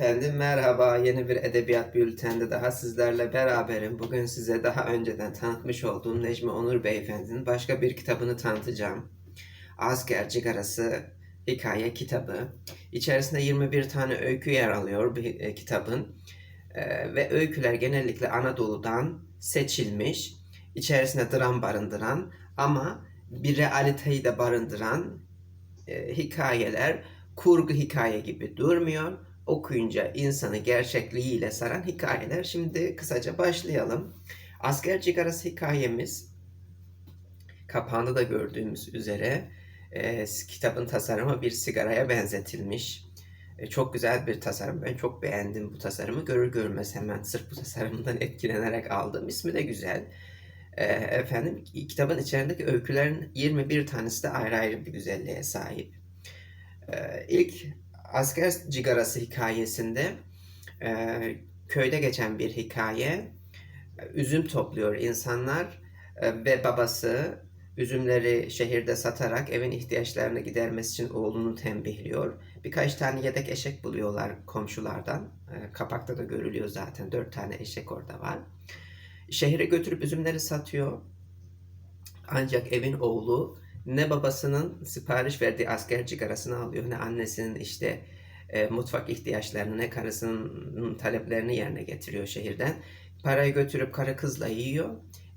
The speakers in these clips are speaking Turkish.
Efendim merhaba yeni bir edebiyat bülteninde daha sizlerle beraberim. Bugün size daha önceden tanıtmış olduğum Necmi Onur Beyefendi'nin başka bir kitabını tanıtacağım. Asker Cigarası hikaye kitabı. İçerisinde 21 tane öykü yer alıyor bir e, kitabın. E, ve öyküler genellikle Anadolu'dan seçilmiş. İçerisinde dram barındıran ama bir realiteyi de barındıran e, hikayeler kurgu hikaye gibi durmuyor. Okuyunca insanı gerçekliğiyle saran hikayeler. Şimdi kısaca başlayalım. Asker cigarası hikayemiz kapağında da gördüğümüz üzere e, kitabın tasarımı bir sigaraya benzetilmiş. E, çok güzel bir tasarım. Ben çok beğendim bu tasarımı. Görür görmez hemen sırf bu tasarımdan etkilenerek aldım. İsmi de güzel. E, efendim kitabın içerisindeki öykülerin 21 tanesi de ayrı ayrı bir güzelliğe sahip. E, ilk asker cigarası hikayesinde e, köyde geçen bir hikaye. Üzüm topluyor insanlar e, ve babası üzümleri şehirde satarak evin ihtiyaçlarını gidermesi için oğlunu tembihliyor. Birkaç tane yedek eşek buluyorlar komşulardan. E, kapakta da görülüyor zaten. Dört tane eşek orada var. Şehre götürüp üzümleri satıyor. Ancak evin oğlu ne babasının sipariş verdiği asker cigarasını alıyor ne annesinin işte e, mutfak ihtiyaçlarını ne karısının taleplerini yerine getiriyor şehirden. Parayı götürüp karı kızla yiyor.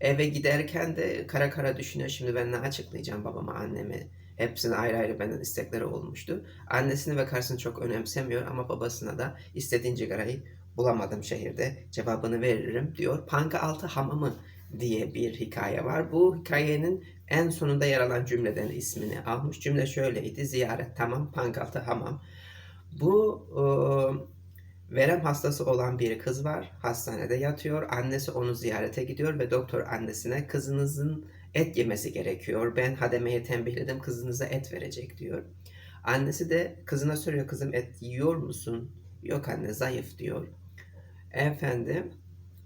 Eve giderken de kara kara düşünüyor şimdi ben ne açıklayacağım babama anneme. Hepsine ayrı ayrı benden istekleri olmuştu. Annesini ve karısını çok önemsemiyor ama babasına da istediğin cigarayı bulamadım şehirde cevabını veririm diyor. Panka altı hamamı diye bir hikaye var. Bu hikayenin en sonunda yer alan cümleden ismini almış. Cümle şöyleydi. Ziyaret tamam, pankaltı hamam. Bu e, verem hastası olan bir kız var. Hastanede yatıyor. Annesi onu ziyarete gidiyor ve doktor annesine kızınızın et yemesi gerekiyor. Ben hademeye tembihledim kızınıza et verecek diyor. Annesi de kızına soruyor kızım et yiyor musun? Yok anne zayıf diyor. Efendim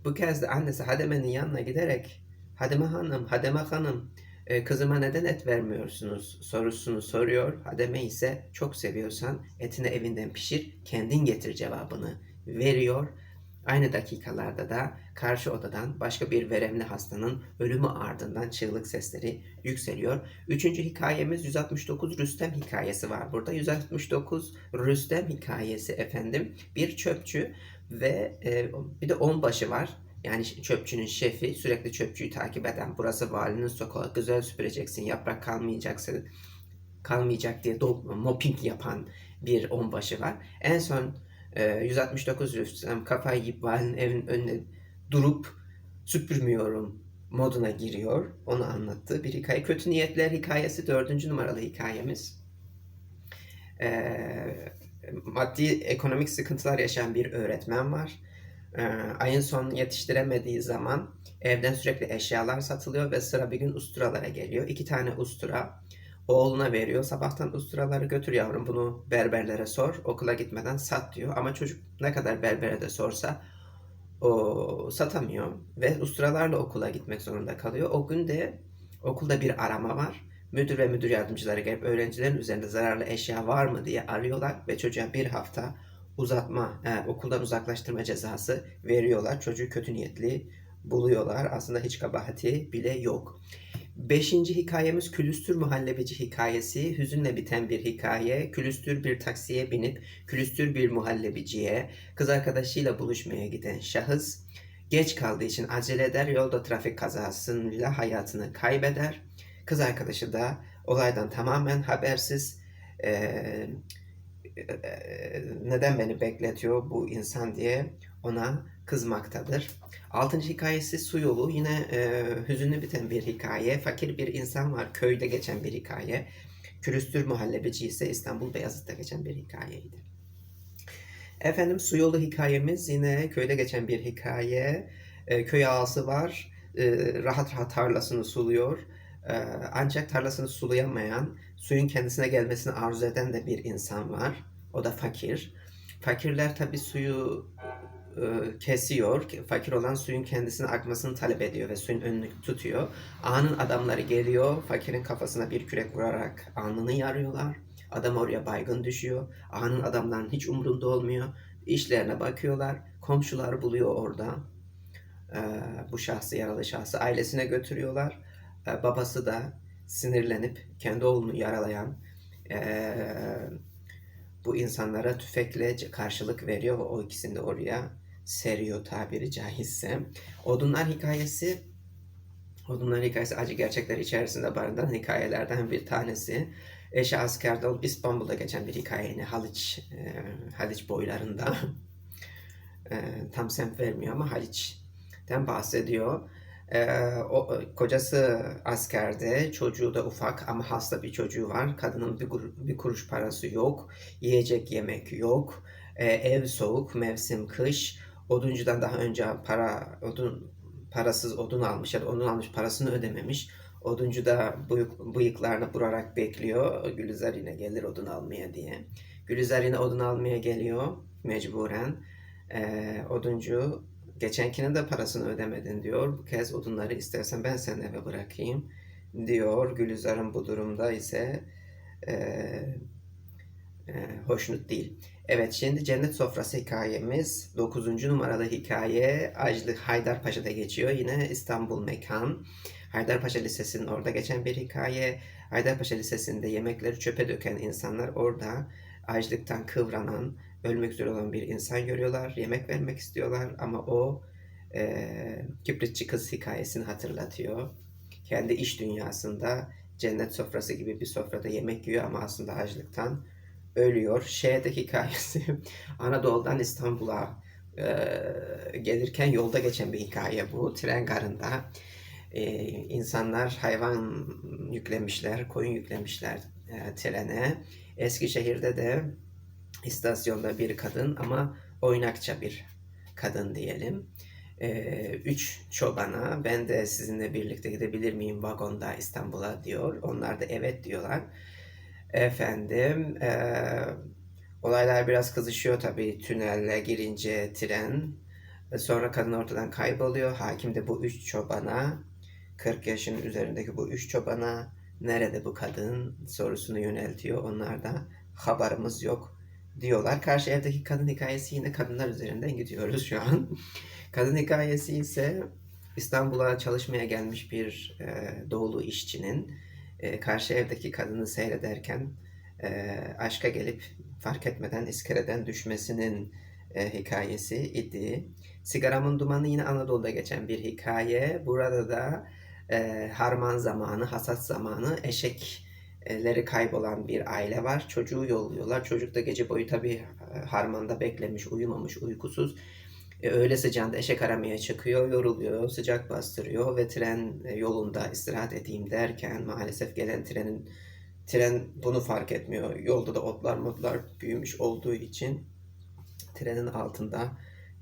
bu kez de annesi Hademe'nin yanına giderek Hademe Hanım, Hademe Hanım e, kızıma neden et vermiyorsunuz sorusunu soruyor. Hademe ise çok seviyorsan etini evinden pişir kendin getir cevabını veriyor. Aynı dakikalarda da karşı odadan başka bir veremli hastanın ölümü ardından çığlık sesleri yükseliyor. Üçüncü hikayemiz 169 Rüstem hikayesi var burada. 169 Rüstem hikayesi efendim bir çöpçü ve e, bir de onbaşı var. Yani çöpçünün şefi sürekli çöpçüyü takip eden burası valinin sokağı güzel süpüreceksin yaprak kalmayacaksın kalmayacak diye do- mopping yapan bir onbaşı var. En son e, 169 Rüstem kafayı yiyip valinin evinin önüne durup süpürmüyorum moduna giriyor. Onu anlattığı bir hikaye. Kötü Niyetler hikayesi dördüncü numaralı hikayemiz. Ee, maddi ekonomik sıkıntılar yaşayan bir öğretmen var. Ee, ayın son yetiştiremediği zaman evden sürekli eşyalar satılıyor ve sıra bir gün usturalara geliyor. İki tane ustura oğluna veriyor. Sabahtan usturaları götür yavrum bunu berberlere sor. Okula gitmeden sat diyor. Ama çocuk ne kadar berbere de sorsa o satamıyor ve usturalarla okula gitmek zorunda kalıyor. O gün de okulda bir arama var. Müdür ve müdür yardımcıları gelip öğrencilerin üzerinde zararlı eşya var mı diye arıyorlar ve çocuğa bir hafta uzatma, e, okuldan uzaklaştırma cezası veriyorlar. Çocuğu kötü niyetli buluyorlar. Aslında hiç kabahati bile yok. Beşinci hikayemiz Külüstür Muhallebici hikayesi. Hüzünle biten bir hikaye. Külüstür bir taksiye binip külüstür bir muhallebiciye kız arkadaşıyla buluşmaya giden şahıs geç kaldığı için acele eder. Yolda trafik kazasıyla hayatını kaybeder. Kız arkadaşı da olaydan tamamen habersiz e, e, neden beni bekletiyor bu insan diye ona kızmaktadır. Altıncı hikayesi su yolu. Yine e, hüzünlü biten bir hikaye. Fakir bir insan var. Köyde geçen bir hikaye. Külüstür muhallebici ise İstanbul Beyazıt'ta geçen bir hikayeydi. Efendim su yolu hikayemiz yine köyde geçen bir hikaye. E, köy ağası var. E, rahat rahat tarlasını suluyor. E, ancak tarlasını sulayamayan, suyun kendisine gelmesini arzu eden de bir insan var. O da fakir. Fakirler tabi suyu kesiyor. Fakir olan suyun kendisine akmasını talep ediyor ve suyun önünü tutuyor. Ağanın adamları geliyor. Fakirin kafasına bir kürek vurarak alnını yarıyorlar. Adam oraya baygın düşüyor. Ağanın adamların hiç umurunda olmuyor. işlerine bakıyorlar. Komşular buluyor orada. Ee, bu şahsı, yaralı şahsı ailesine götürüyorlar. Ee, babası da sinirlenip kendi oğlunu yaralayan bu insanlara tüfekle karşılık veriyor ve o ikisini de oraya seriyor tabiri caizse. Odunlar hikayesi Odunlar hikayesi acı gerçekler içerisinde barındıran hikayelerden bir tanesi. Eşi askerde olup İstanbul'da geçen bir hikaye yine Haliç, e, Haliç boylarında. E, tam semt vermiyor ama Haliç'ten bahsediyor. E, o, kocası askerde, çocuğu da ufak ama hasta bir çocuğu var. Kadının bir, bir kuruş parası yok, yiyecek yemek yok, E, ev soğuk, mevsim kış. Oduncudan daha önce para, odun parasız odun almış ya da odun almış parasını ödememiş. Oduncu da bıyık, bıyıklarını burarak bekliyor. Gülizar yine gelir odun almaya diye. Gülizar yine odun almaya geliyor mecburen. Ee, oduncu geçenkinin de parasını ödemedin diyor. Bu kez odunları istersen ben senin eve bırakayım diyor. Gülizar'ın bu durumda ise e, e, hoşnut değil. Evet şimdi Cennet Sofrası hikayemiz 9. numaralı hikaye Ajlı Haydarpaşa'da geçiyor. Yine İstanbul mekan. Haydarpaşa Lisesi'nin orada geçen bir hikaye. Haydarpaşa Lisesi'nde yemekleri çöpe döken insanlar orada açlıktan kıvranan, ölmek üzere olan bir insan görüyorlar. Yemek vermek istiyorlar ama o e, kibritçi kız hikayesini hatırlatıyor. Kendi iş dünyasında cennet sofrası gibi bir sofrada yemek yiyor ama aslında açlıktan ölüyor. Şeyde hikayesi Anadolu'dan İstanbul'a e, gelirken yolda geçen bir hikaye bu. Tren garında e, insanlar hayvan yüklemişler, koyun yüklemişler e, trene. Eskişehir'de de istasyonda bir kadın ama oynakça bir kadın diyelim. E, üç çobana ben de sizinle birlikte gidebilir miyim vagonda İstanbul'a diyor. Onlar da evet diyorlar. Efendim, eee, olaylar biraz kızışıyor tabii tünelle girince tren. Ve Sonra kadın ortadan kayboluyor. Hakim de bu üç çobana, 40 yaşın üzerindeki bu üç çobana nerede bu kadın sorusunu yöneltiyor. Onlar da haberimiz yok diyorlar. Karşı evdeki kadın hikayesi yine kadınlar üzerinden gidiyoruz şu an. Kadın hikayesi ise İstanbul'a çalışmaya gelmiş bir e, doğulu işçinin e, karşı evdeki kadını seyrederken e, aşka gelip fark etmeden iskeleden düşmesinin e, hikayesi idi. Sigaramın Dumanı yine Anadolu'da geçen bir hikaye. Burada da e, harman zamanı, hasat zamanı eşekleri kaybolan bir aile var. Çocuğu yolluyorlar. Çocuk da gece boyu tabii e, harmanda beklemiş, uyumamış, uykusuz. E, öğle sıcağında eşek aramaya çıkıyor, yoruluyor, sıcak bastırıyor ve tren e, yolunda istirahat edeyim derken maalesef gelen trenin tren bunu fark etmiyor. Yolda da otlar motlar büyümüş olduğu için trenin altında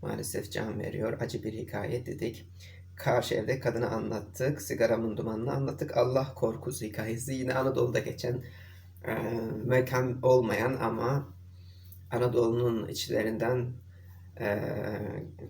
maalesef can veriyor. Acı bir hikaye dedik. Karşı evde kadını anlattık. Sigaramın dumanını anlattık. Allah korkusu hikayesi yine Anadolu'da geçen e, mekan olmayan ama Anadolu'nun içlerinden e,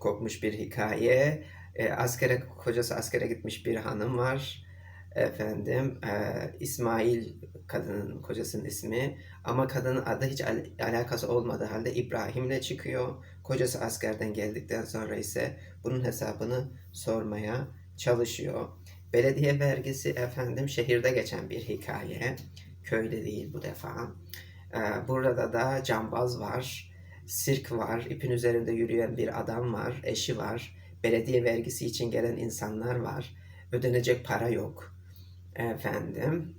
kopmuş bir hikaye. E, askere kocası askere gitmiş bir hanım var. Efendim e, İsmail kadının kocasının ismi ama kadının adı hiç al- alakası olmadığı halde İbrahim'le çıkıyor. Kocası askerden geldikten sonra ise bunun hesabını sormaya çalışıyor. Belediye vergisi efendim şehirde geçen bir hikaye. Köyde değil bu defa. E, burada da cambaz var sirk var, ipin üzerinde yürüyen bir adam var, eşi var, belediye vergisi için gelen insanlar var, ödenecek para yok. Efendim,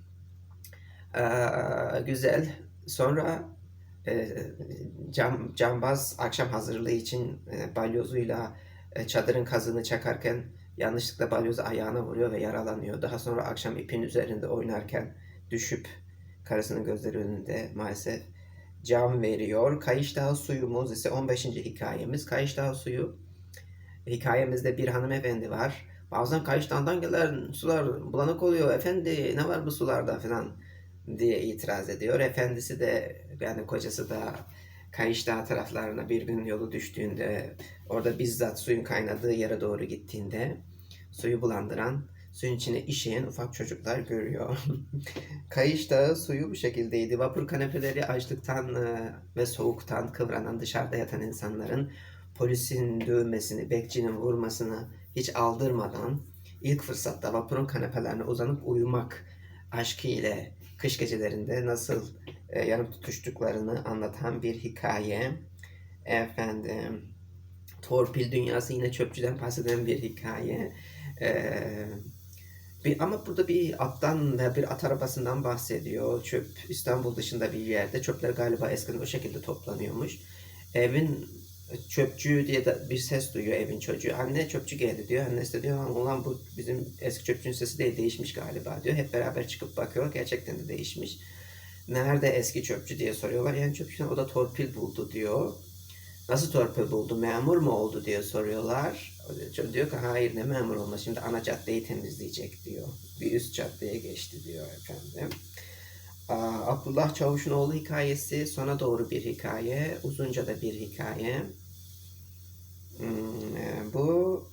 eee, güzel. Sonra eee, cam, cambaz akşam hazırlığı için e, balyozuyla e, çadırın kazını çakarken yanlışlıkla balyozu ayağına vuruyor ve yaralanıyor. Daha sonra akşam ipin üzerinde oynarken düşüp karısının gözleri önünde maalesef can veriyor. Kayış Dağı suyumuz ise 15. hikayemiz. Kayış Dağı suyu hikayemizde bir hanımefendi var. Bazen Kayış Dağı'ndan gelen sular bulanık oluyor. Efendi ne var bu sularda falan diye itiraz ediyor. Efendisi de yani kocası da Kayış Dağı taraflarına bir gün yolu düştüğünde orada bizzat suyun kaynadığı yere doğru gittiğinde suyu bulandıran Suyun içine işeyen ufak çocuklar görüyor. Kayış Dağı suyu bu şekildeydi. Vapur kanepeleri açlıktan e, ve soğuktan kıvranan dışarıda yatan insanların polisin dövmesini, bekçinin vurmasını hiç aldırmadan ilk fırsatta vapurun kanepelerine uzanıp uyumak aşkı ile kış gecelerinde nasıl e, yanıp tutuştuklarını anlatan bir hikaye. Efendim, torpil dünyası yine çöpçüden bahseden bir hikaye. Ee, bir, ama burada bir attan ve bir at arabasından bahsediyor. Çöp İstanbul dışında bir yerde. Çöpler galiba eskiden o şekilde toplanıyormuş. Evin çöpçü diye de bir ses duyuyor evin çocuğu. Anne çöpçü geldi diyor. Annesi de diyor ulan bu bizim eski çöpçünün sesi değil değişmiş galiba diyor. Hep beraber çıkıp bakıyorlar. Gerçekten de değişmiş. Nerede eski çöpçü diye soruyorlar. Yani çöpçüden o da torpil buldu diyor. Nasıl torpil buldu? Memur mu oldu diye soruyorlar. Diyor ki hayır ne memur olma şimdi ana caddeyi temizleyecek diyor. Bir üst caddeye geçti diyor efendim. Abdullah Çavuş'un oğlu hikayesi sona doğru bir hikaye. Uzunca da bir hikaye. Hmm, e, bu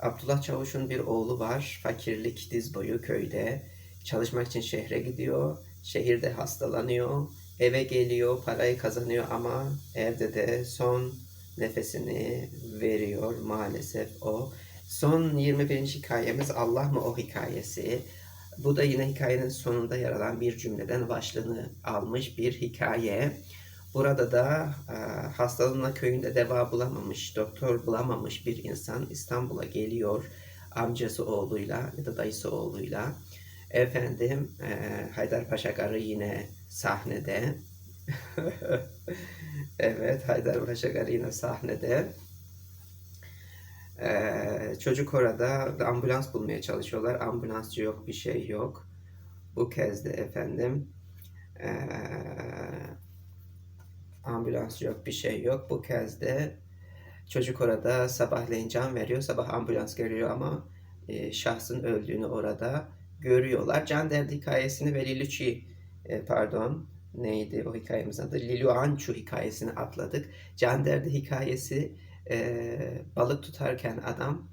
Abdullah Çavuş'un bir oğlu var. Fakirlik diz boyu köyde. Çalışmak için şehre gidiyor. Şehirde hastalanıyor. Eve geliyor, parayı kazanıyor ama evde de son nefesini veriyor maalesef o. Son 21. hikayemiz Allah mı o hikayesi. Bu da yine hikayenin sonunda yer alan bir cümleden başlığını almış bir hikaye. Burada da e, hastalığına köyünde deva bulamamış, doktor bulamamış bir insan İstanbul'a geliyor amcası oğluyla ya da dayısı oğluyla. Efendim e, Haydarpaşa Garı yine sahnede. evet Haydarpaşa Garı yine sahnede. Ee, çocuk orada ambulans bulmaya çalışıyorlar. Ambulansçı yok, bir şey yok. Bu kez de efendim ee, ambulansçı yok, bir şey yok. Bu kez de çocuk orada sabahleyin can veriyor. Sabah ambulans geliyor ama e, şahsın öldüğünü orada görüyorlar. Can Derdi hikayesini ve Liliçi e, pardon neydi o hikayemizin adı? Lilu Ançu hikayesini atladık. Can Derdi hikayesi e, balık tutarken adam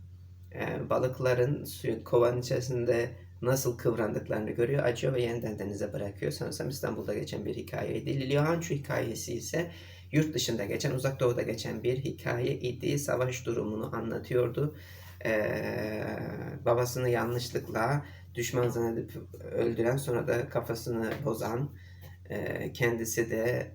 e, balıkların suyun kovanın içerisinde nasıl kıvrandıklarını görüyor, acıyor ve yeniden denize bırakıyor. Sanırsam İstanbul'da geçen bir hikayeydi. Liliu Ançu hikayesi ise yurt dışında geçen, uzak doğuda geçen bir hikaye idi. Savaş durumunu anlatıyordu. Ee, babasını yanlışlıkla düşman zannedip öldüren sonra da kafasını bozan e, kendisi de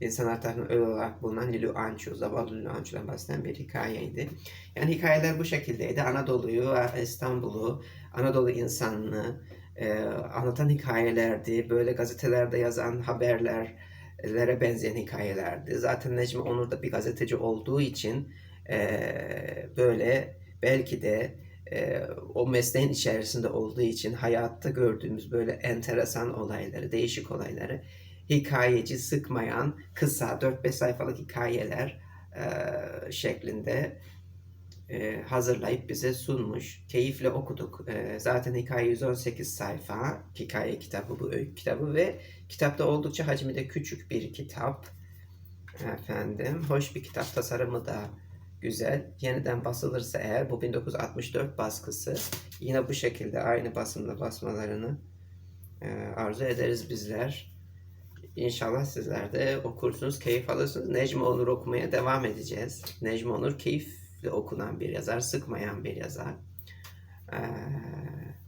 insanlar tarafından ölü olarak bulunan Lilu Ançu, zavallı Lilu Ançu'dan bahseden bir hikayeydi. Yani hikayeler bu şekildeydi. Anadolu'yu, İstanbul'u, Anadolu insanını e, anlatan hikayelerdi. Böyle gazetelerde yazan haberlere benzeyen hikayelerdi. Zaten Necmi Onur da bir gazeteci olduğu için e, böyle belki de e, o mesleğin içerisinde olduğu için hayatta gördüğümüz böyle enteresan olayları, değişik olayları hikayeci sıkmayan kısa 4-5 sayfalık hikayeler e, şeklinde e, hazırlayıp bize sunmuş. Keyifle okuduk. E, zaten hikaye 118 sayfa. Hikaye kitabı bu öykü kitabı ve kitapta oldukça hacmi de küçük bir kitap. Efendim, hoş bir kitap tasarımı da güzel. Yeniden basılırsa eğer bu 1964 baskısı yine bu şekilde aynı basımda basmalarını e, arzu ederiz bizler. İnşallah sizler de okursunuz, keyif alırsınız. Necmi Onur okumaya devam edeceğiz. Necmi Onur keyifle okunan bir yazar, sıkmayan bir yazar. Ee,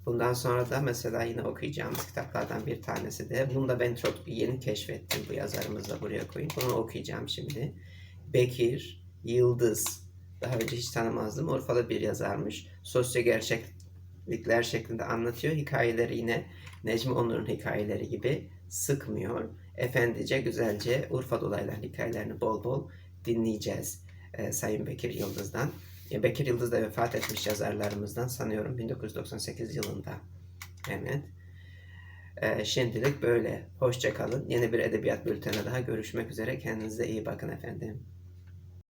bundan sonra da mesela yine okuyacağımız kitaplardan bir tanesi de. Bunu da ben çok yeni keşfettim bu yazarımızı da buraya koyayım. Bunu okuyacağım şimdi. Bekir Yıldız. Daha önce hiç tanımazdım. Urfalı bir yazarmış. Sosyo gerçeklikler şeklinde anlatıyor. Hikayeleri yine Necmi Onur'un hikayeleri gibi sıkmıyor. Efendice, güzelce Urfa dolaylar hikayelerini bol bol dinleyeceğiz e, Sayın Bekir Yıldız'dan. E, Bekir Yıldız da vefat etmiş yazarlarımızdan sanıyorum 1998 yılında. Evet. E, şimdilik böyle. Hoşçakalın. Yeni bir edebiyat bülteni daha görüşmek üzere. Kendinize iyi bakın efendim.